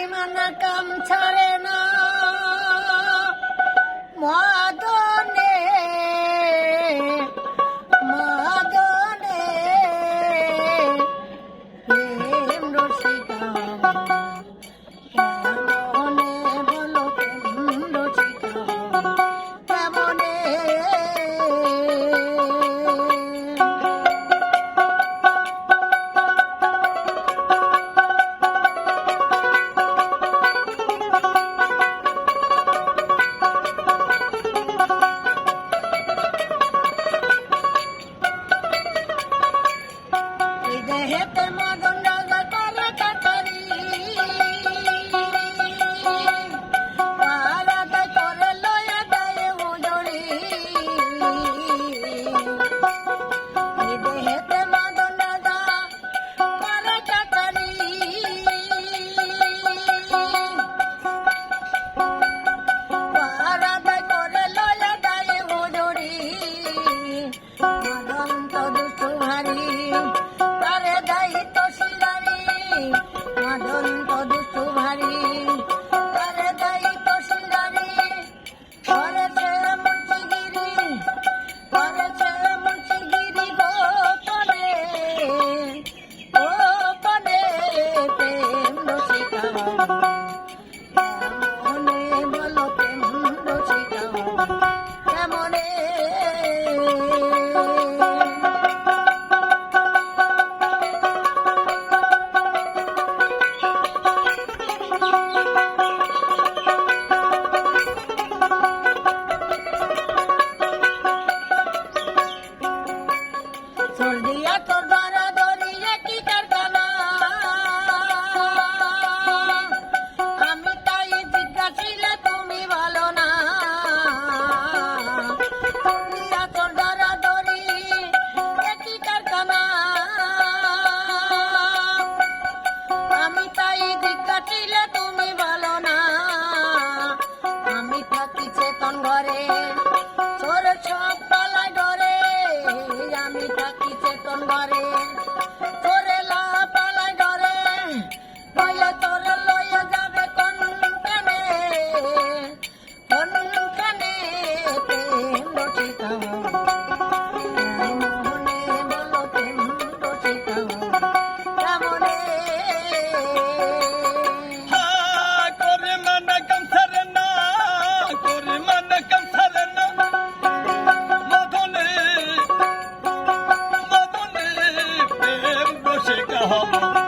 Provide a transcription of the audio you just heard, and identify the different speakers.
Speaker 1: বেইমানা কাম ছাড়ে না। মদ তোর দিয়া তোর দরদ
Speaker 2: সেটা হবে।